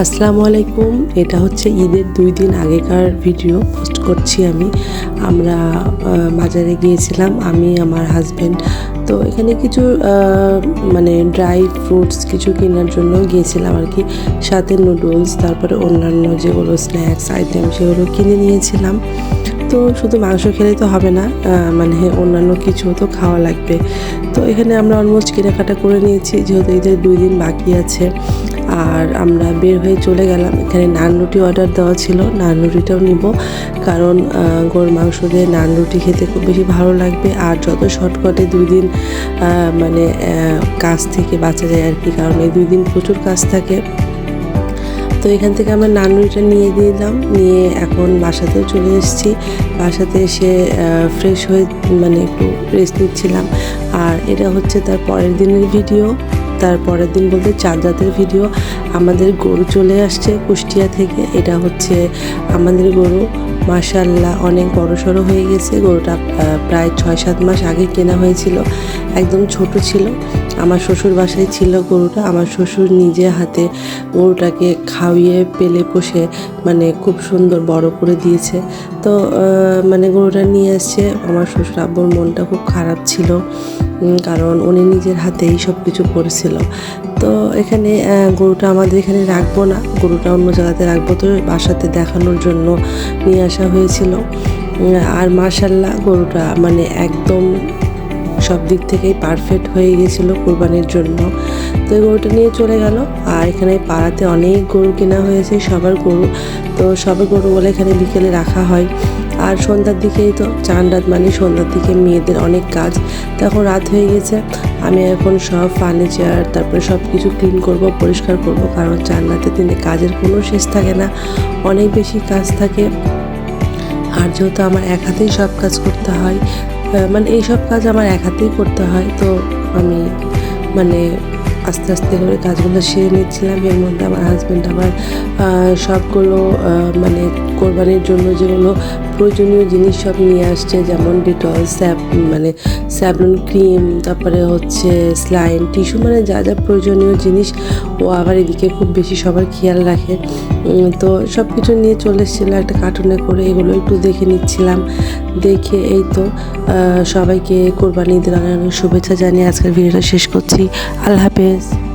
আসসালামু আলাইকুম। এটা হচ্ছে ঈদের দুই দিন আগেকার ভিডিও। পোস্ট করছি আমি। আমরা বাজারে গিয়েছিলাম। আমি, আমার হাজব্যান্ড তো এখানে কিছু মানে ড্রাই ফ্রুটস কিছু কেনার জন্য গিয়েছিলাম আর কি। সাথে নুডলস তারপরে অন্যান্য যেগুলো স্ন্যাক্স আইটেম সেগুলো কিনে নিয়েছিলাম। তো শুধু মাংস খেলেই তো হবে না মানে অন্যান্য কিছু তো খাওয়া লাগবে। তো এখানে আমরা অলমোস্ট কেনাকাটা করে নিয়েছি, যেহেতু ঈদের দুই দিন বাকি আছে। আর আমরা বের হয়ে চলে গেলাম। এখানে নান রুটি অর্ডার দেওয়া ছিল। নান রুটিটাও নিব। কারণ গরুর মাংস দিয়ে নান রুটি খেতে খুব বেশি ভালো লাগবে। আর যত শর্টকাটে দুই দিন মানে কাজ থেকে বাঁচা যায় আর কি। কারণ এই দুই দিন প্রচুর কাজ থাকে। তো এখান থেকে আমরা নানুরিটা নিয়ে দিলাম নিয়ে এখন বাসাতেও চলে এসেছি। বাসাতে এসে ফ্রেশ হয়ে মানে একটু রেস্ট নিচ্ছিলাম। আর এটা হচ্ছে তার পরের দিনের ভিডিও তার পরের দিন বলতে চাঁদ রাতের ভিডিও আমাদের গরু চলে আসছে কুষ্টিয়া থেকে। এটা হচ্ছে আমাদের গরু। মাশাল্লাহ অনেক বড় সড়ো হয়ে গেছে। গরুটা প্রায় ছয় সাত মাস আগে কেনা হয়েছিল। একদম ছোট ছিল। আমার শ্বশুর বাসায় ছিল গরুটা। আমার শ্বশুর নিজে হাতে গরুটাকে খাওয়িয়ে, পেলে পোষে মানে খুব সুন্দর বড় করে দিয়েছে। তো মানে গরুটা নিয়ে আসছে। আমার শ্বশুর আব্বুর মনটা খুব খারাপ ছিল। কারণ উনি নিজের হাতেই সব কিছু করেছিল। তো এখানে গরুটা আমাদের এখানে রাখব না, গরুটা অন্য জায়গাতে রাখব। তো বাসাতে দেখানোর জন্য নিয়ে আসা হয়েছিল। আর মার্শাল্লাহ গরুটা মানে একদম সব দিক থেকেই পারফেক্ট হয়ে গেছিল কোরবানির জন্য। তো এই গরুটা নিয়ে চলে গেল। আর এখানে পাড়াতে অনেক গরু কেনা হয়েছে, সবার গরু। তো সবার গরু বলে এখানে বিকেলে রাখা হয়। আর সন্ধ্যার দিকেই তো চান রাত মানে সন্ধ্যার দিকে মেয়েদের অনেক কাজ। তো এখন রাত হয়ে গেছে। আমি এখন সব ফার্নিচার তারপরে সব কিছু ক্লিন করব, পরিষ্কার করব। কারণ চান রাতের দিনে কাজের কোনো শেষ থাকে না। অনেক বেশি কাজ থাকে। আর যেহেতু আমার এক হাতেই সব কাজ করতে হয় মানে এইসব কাজ আমার এক হাতেই করতে হয়। তো আমি মানে আস্তে আস্তে করে কাজগুলো সেরে নিচ্ছিলাম এর মধ্যে আমার হাজব্যান্ড আবার সবগুলো মানে কোরবানির জন্য যেগুলো প্রয়োজনীয় জিনিস সব নিয়ে আসছে, যেমন ডিটল স্যাপ মানে স্যাবলন ক্রিম তারপরে হচ্ছে স্লাইন টিস্যু মানে যা যা প্রয়োজনীয় জিনিস, ও আবার এদিকে খুব বেশি সবার খেয়াল রাখে। তো সব কিছু নিয়ে চলে এসেছিল একটা কার্টুনে করে, এগুলো একটু দেখে নিচ্ছিলাম। দেখে এই তো সবাইকে কোরবানি অনেক শুভেচ্ছা জানিয়ে আজকের ভিডিওটা শেষ করছি। আল্লাহ হাফেজ। messages.